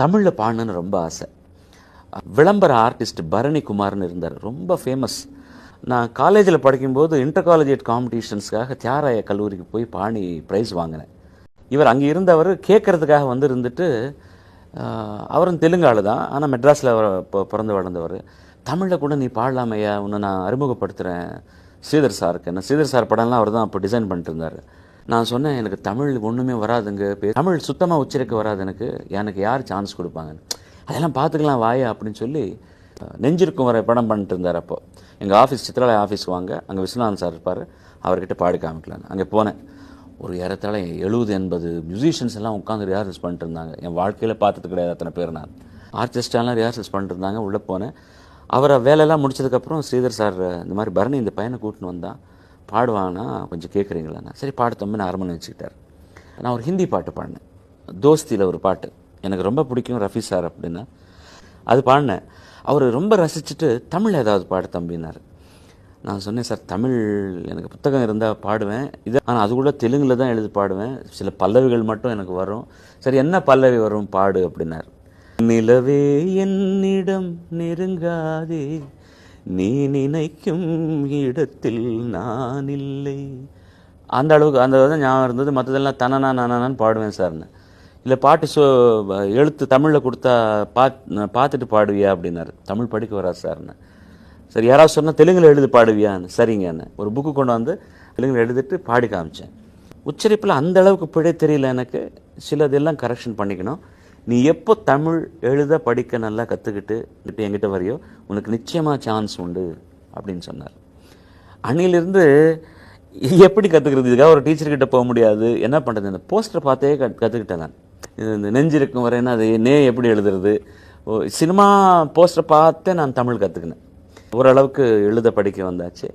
தமிழில் பாடணுன்னு ரொம்ப ஆசை. விளம்பர ஆர்டிஸ்ட் பரணி குமார்னு இருந்தார். ரொம்ப ஃபேமஸ் நான் காலேஜில் படிக்கும்போது இன்டர் காலேஜியேட் காம்படிஷன்ஸ்க்காக தியாராய கல்லூரிக்கு போய் பாணி ப்ரைஸ் வாங்கினேன். இவர் அங்கே இருந்தவர் கேட்குறதுக்காக வந்து இருந்துட்டு அவரும் தெலுங்கு ஆளு தான் ஆனால் மெட்ராஸில் பிறந்து வளர்ந்தவர். தமிழில் கூட நீ பாடலாமையா? உன்னை நான் அறிமுகப்படுத்துகிறேன் ஸ்ரீதர் சாருக்கு. என்ன ஸ்ரீதர் சார் படம்லாம் அவர் தான் அப்போ டிசைன் பண்ணிட்டு இருந்தார். நான் சொன்னேன் எனக்கு தமிழ் ஒன்றுமே வராதுங்க. பே- தமிழ் சுத்தமாக உச்சரிக்க வராது எனக்கு. எனக்கு யார் சான்ஸ் கொடுப்பாங்க? அதெல்லாம் பார்த்துக்கலாம் வாயா அப்படின்னு சொல்லி நெஞ்சிருக்கும் வரை படம் பண்ணிட்டு இருந்தார் அப்போ. எங்கள் ஆஃபீஸ் சித்ராலய ஆஃபீஸ்க்கு வாங்க. அங்கே விஸ்வநாதன் சார் இருப்பார். அவர்கிட்ட பாடி காமிக்கலான்னு. அங்கே போனேன். ஒரு ஏறத்தாழ எழுபது எண்பது மியூசிஷியன்ஸ் எல்லாம் உட்காந்து ரிஹார்சல்ஸ் பண்ணிட்டு இருந்தாங்க. என் வாழ்க்கையில் பார்த்தது கிடையாது அத்தனை பேர் நான். ஆர்கெஸ்ட்ராலாம் ரிஹார்சல்ஸ் பண்ணிட்டு இருந்தாங்க. உள்ளே போனேன். அவரை வேலையெல்லாம் முடிச்சதுக்கப்புறம் ஸ்ரீதர் சார் இந்த மாதிரி பரணி இந்த பையனை கூட்டின்னு வந்தான். பாடுவாங்கன்னா கொஞ்சம் கேட்குறீங்களா சரி பாடு தம்பி நான் வச்சுக்கிட்டார். நான் ஒரு ஹிந்தி பாட்டு பாடினேன். தோஸ்தியில் ஒரு பாட்டு. எனக்கு ரொம்ப பிடிக்கும் ரஃபி சார் அப்படின்னா. அது பாடினேன். அவர் ரொம்ப ரசிச்சுட்டு தமிழ் ஏதாவது பாடு தம்பினார் நான் சொன்னேன் சார் தமிழ் எனக்கு புத்தகம் இருந்தால் பாடுவேன். இது ஆனால் அது கூட தெலுங்கில் தான் எழுதி பாடுவேன். சில பல்லவிகள் மட்டும் எனக்கு வரும். சரி என்ன பல்லவி வரும்? பாடு அப்படின்னார். நிலவே என்னிடம் நெருங்காதே நீ நினைக்கும் இடத்தில் நான் இல்லை அந்த அளவுக்கு அந்த தான் ஞாபகம் இருந்தது. மற்றதெல்லாம் தனனா நானான்னு பாடுவேன் சார்னு இல்லை பாட்டு சோ எழுத்து தமிழில் கொடுத்தா பாத் பார்த்துட்டு பாடுவியா அப்படின்னாரு. தமிழ் படிக்க வரா சார்னு சரி யாராவது சொன்னால் தெலுங்கில் எழுதி பாடுவியான்னு. சரிங்கன்னு ஒரு புக்கு கொண்டு வந்து தெலுங்கில் எழுதிட்டு பாடி காமிச்சேன். உச்சரிப்பில் அந்த அளவுக்கு பிழை தெரியல எனக்கு. சிலதெல்லாம் கரெக்ஷன் பண்ணிக்கணும். நீ எப்போ தமிழ் எழுத படிக்க நல்லா கற்றுக்கிட்டு என்கிட்ட வரையோ உனக்கு நிச்சயமாக சான்ஸ் உண்டு அப்படின்னு சொன்னார். அன்னிலிருந்து எப்படி கற்றுக்கிறது இதுக்காக ஒரு டீச்சர்கிட்ட போக முடியாது. என்ன பண்ணுறது இந்த போஸ்டரை பார்த்தே க கற்றுக்கிட்டேன் நான். இது இந்த நெஞ்சிருக்கும் வரைன்னா அது? நே எப்படி எழுதுறது? ஓ, சினிமா போஸ்டரை பார்த்தே நான் தமிழ் கற்றுக்கினேன் ஓரளவுக்கு எழுத படிக்க வந்தாச்சு.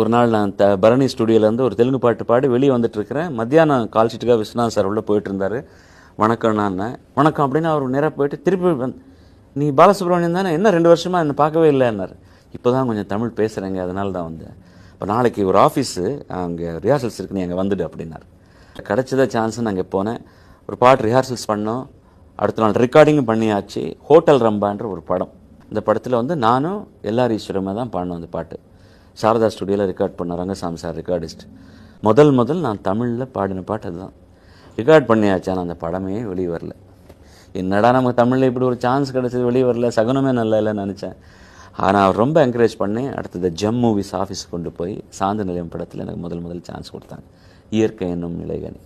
ஒரு நாள் நான் த பரணி ஸ்டுடியோலேருந்து ஒரு தெலுங்கு பாட்டு பாடி வெளியே வந்துட்டு இருக்கிறேன். மத்தியானம் கால் ஷீட்டுக்காக விஸ்வநாத் சார் உள்ளே போயிட்டு இருந்தார். வணக்கம் நான் வணக்கம் அப்படின்னு அவர் நேராக போயிட்டு திருப்பி வந்து நீ பாலசுப்ரமணியம் தானே? என்ன ரெண்டு வருஷமாக என்ன பார்க்கவே இல்லைன்னாரு இப்போ தான் கொஞ்சம் தமிழ் பேசுகிறேங்க அதனால தான் வந்தேன். இப்போ நாளைக்கு ஒரு ஆஃபீஸு அங்கே ரிஹார்சல்ஸ் இருக்கு நீ அங்கே வந்துடு அப்படின்னார். கிடச்சத சான்ஸ் அங்கே போனேன். ஒரு பாட்டு ரிஹார்சல்ஸ் பண்ணோம். அடுத்த நாள் ரெக்கார்டிங்கும் பண்ணியாச்சு. ஹோட்டல் ரம்பான்ற ஒரு படம். இந்த படத்தில் வந்து நானும் எல்லார் ஈஸ்வரமே தான் பாடினோம் அந்த பாட்டு. சாரதா ஸ்டுடியோவில் ரெக்கார்ட் பண்ண ரங்கசாமி சார் ரெக்கார்டிஸ்ட் முதல் முதல் நான் தமிழில் பாடின பாட்டு அதுதான். ரெக்கார்ட் பண்ணியாச்சு ஆனால் அந்த படமே வெளியே வரல. என்னடா நமக்கு தமிழில் இப்படி ஒரு சான்ஸ் கிடச்சது வெளியே வரல சகுனமே நல்லா இல்லைன்னு நினச்சேன். ஆனால் அவர் ரொம்ப என்கரேஜ் பண்ணி அடுத்தது ஜம் மூவிஸ் ஆஃபீஸ் கொண்டு போய் சாந்த நிலையம் படத்தில் எனக்கு முதல் முதல் சான்ஸ் கொடுத்தாங்க. இயற்கை என்னும் நிலைகணி